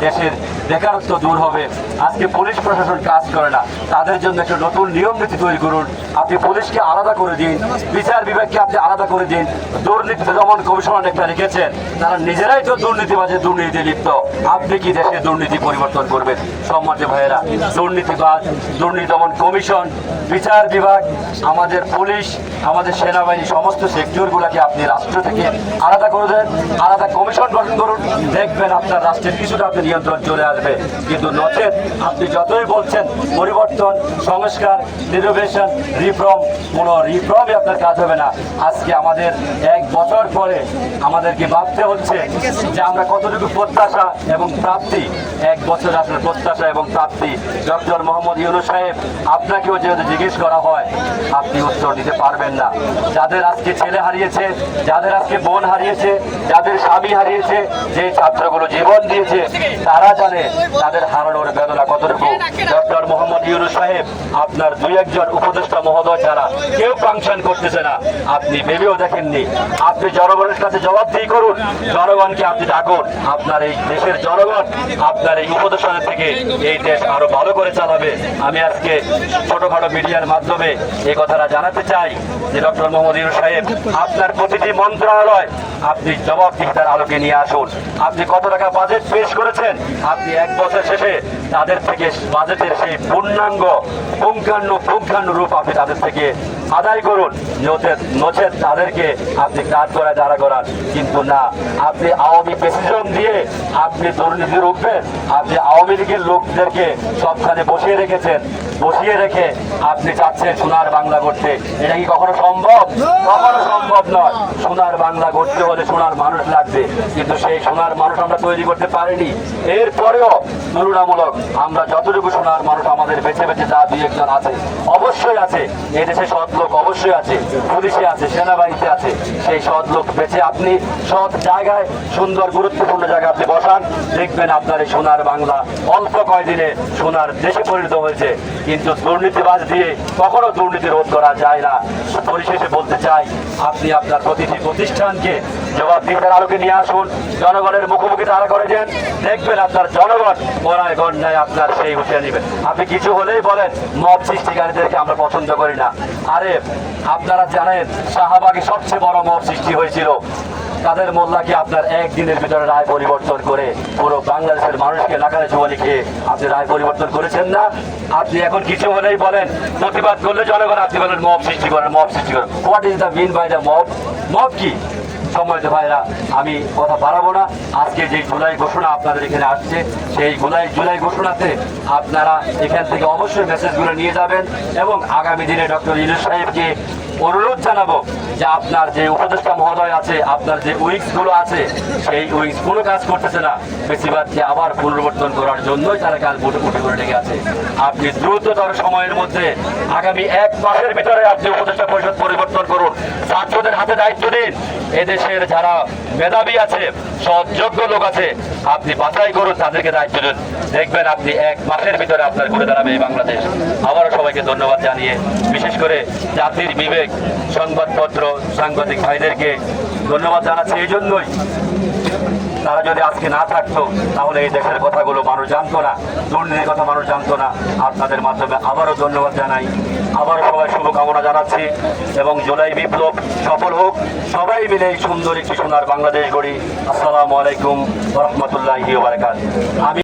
দেশের বেকারত্ব দূর হবে। আজকে পুলিশ প্রশাসন কাজ করে না। তাদের জন্য একটা নতুন নিয়ম নীতি তৈরি করুন। আপনি পুলিশকে আলাদা করে দিন। বিচার বিভাগকে আপনি আলাদা করে দিন। দুর্নীতি দমন কমিশন একটা রেখেছেন তারা নিজেরাই তো দুর্নীতি দুর্নীতিবাজে দুর্নীতি লিপ্ত। আপনি কি দেশে দুর্নীতি পরিবর্তন করবেন? সম্মানিত ভাইয়েরা, দুর্নীতিবাজ, দুর্নীতি দমন কমিশন, বিচার বিভাগ, আমাদের পুলিশ, আমাদের সেনাবাহিনী, সমস্ত সেক্টরগুলোকে আপনি রাষ্ট্র থেকে আলাদা করে দেন। আলাদা কমিশন গঠন করুন। দেখবেন আপনার রাষ্ট্রের কিছুটা আপনি নিয়ন্ত্রণ চলে আসবে। কিন্তু নচেত আপনি যতই বলছেন, পরিবর্তন, সংস্কার রিনোভেশন রিফর্ম কোনো রিফর্মই আপনার কাজ হবে না। আজকে আমাদের এক বছর পরে আমাদেরকে ভাবতে হচ্ছে যে আমরা কতটুকু প্রত্যাশা এবং প্রাপ্তি। এক বছর আসলে প্রত্যাশা এবং প্রাপ্তি। ডক্টর মোহাম্মদ ইউনু সাহেব, আপনাকেও যেহেতু জিজ্ঞেস করা হয়, আপনি উত্তর দিতে পারবেন না। যাদের আজকে ছেলে হারিয়েছে, যাদের আজকে বোন হারিয়েছে, যাদের স্বামী হারিয়েছে, যে ছাত্রগুলো জীবন দিয়েছে তারা জানে তাদের হারানোর বেদনা কতটুকু। ডক্টর মোহাম্মদ ইউনুস সাহেব, আপনার দুই একজন উপদেষ্টা মহোদয় ছাড়া কেউ ফাংশন করতেছে না। আপনি ভেবেও দেখেননি। আপনি জনগণের কাছে জবাবদিহি করুন। জনগণকে আপনি ডাকুন। আপনার এই দেশের জনগণ আপনার এই উপদেশনের থেকে এই দেশ আরও ভালো করে চালাবে। আমি আজকে ছোটখাটো মিডিয়ার মাধ্যমে এই কথাটা জানাতে চাই যে ডক্টর মোহাম্মদ ইউনুস সাহেব, আপনার প্রতিটি মন্ত্রণালয় আপনি জবাবদিহিতার আলোকে নিয়ে আসুন। আপনি কত টাকা বাজেট পেশ করেছেন? আপনি এক বছর শেষে তাদের থেকে বাজেটের সেই পূর্ণাঙ্গ পুঙ্খান্ন পুঙ্খান্ন রূপ আপনি তাদের থেকে আদায় করুন। নচেত নচেত তাদেরকে আপনি কাজ করায় দাঁড়া করান। কিন্তু না আপনি আওয়ামী প্রেসিডেন্ট দিয়ে আপনি দুর্নীতি রুখবেন। আপনি আওয়ামী লীগের লোকদেরকে সবখানে বসিয়ে রেখেছেন। বসিয়ে রেখে আপনি চাচ্ছেন সোনার বাংলা করতে এটা কি কখনো সম্ভব? কখনো সম্ভব নয়। সোনার বাংলা করতে হলে সোনার মানুষ লাগবে। কিন্তু সেই সোনার মানুষ আমরা তৈরি করতে পারিনি। এরপরেও তুলনামূলক আমরা যতটুকু সোনার মানুষ আমাদের বেছে বেছে যা দুই একজন আছে, অবশ্যই আছে। এদেশে সৎ লোক অবশ্যই আছে, পুলিশে আছে, সেনাবাহিনীতে আছে। সেই সৎ লোক বেছে আপনি সৎ জায়গায়, সুন্দর, গুরুত্বপূর্ণ জায়গায় আপনি বসান, দেখবেন আপনার এই সোনার বাংলা অল্প কয়দিনে সোনার দেশে পরিণত হয়েছে। কিন্তু দুর্নীতিবাজ দিয়ে কখনো দুর্নীতি রোধ করা যায় না। পরিশেষে বলতে চাই, আপনি আপনার প্রতিটি প্রতিষ্ঠানকে জবাবদিহিতার আলোকে নিয়ে আসুন। জনগণের মুখোমুখি তারা করে দেন। দেখবেন আপনার জনগণ গণায় গণনায় আপনার সেই উঠিয়ে নেবেন। আপনি কিছু হলেই বলেন, মব সৃষ্টিকারীদেরকে আমরা পছন্দ করি না। আরে, আপনারা জানেন, শাহবাগে সবচেয়ে বড় মব সৃষ্টি হয়েছিল। তাদের মোল্লাকে আপনার একদিনের ভিতরে রায় পরিবর্তন করে পুরো বাংলাদেশের মানুষকে নাকালে জুয়ানি খেয়ে আপনি রায় পরিবর্তন করেছেন না? আপনি এখন কিছু হলেই বলেন, প্রতিবাদ করলে জনগণ আপনি বলেন মব সৃষ্টি করেন, মব সৃষ্টি করেন। What is the mean by the mob mob কি? সম্মানিত ভাইরা আমি কথা বাড়াবো না। আজকে যে জুলাই ঘোষণা আপনাদের এখানে আসছে, সেই জুলাই জুলাই ঘোষণাতে আপনারা এখান থেকে অবশ্যই মেসেজগুলো নিয়ে যাবেন এবং আগামী দিনে ডক্টর ইউনুস সাহেবকে অনুরোধ জানাব যে আপনার যে উপদেষ্টা মহোদয় আছে, আপনার যে উইংসগুলো আছে, সেই উইংস কোনো কাজ করতেছে না। বেশিরভাগকে আবার পুনর্বর্তন করার জন্যই তারা কাল মুঠো মুঠো করে লেগে আছে। আপনি দ্রুততর সময়ের মধ্যে আগামী এক মাসের ভিতরে আপনি উপদেষ্টা পরিষদ পরিবর্তন করুন। হাতে দায়িত্ব দিন এদেশের যারা মেধাবী আছে, সৎযোগ্য লোক আছে, আপনি বাছাই করুন, তাদেরকে দায়িত্ব দিন দেখবেন আপনি এক মাসের ভিতরে আপনার ঘুরে দাঁড়াবে এই বাংলাদেশ। আবারও সবাইকে ধন্যবাদ জানিয়ে, বিশেষ করে জাতির বিবেক, সংবাদপত্র, সাংবাদিক ভাইদেরকে ধন্যবাদ জানাচ্ছি। এই জন্যই তারা যদি আজকে না থাকতো, তাহলে এই দেশের কথাগুলো মানুষ জানতো না, দুর্নীতির কথা মানুষ জানতো না। আপনাদের মাধ্যমে আবারও ধন্যবাদ জানাই। আবারও সবাই শুভকামনা জানাচ্ছি এবং জুলাই বিপ্লব সফল হোক। সবাই মিলে এই সুন্দর একটি সোনার বাংলাদেশ গড়ি। আসসালামু আলাইকুম রহমতুল্লাহ আমি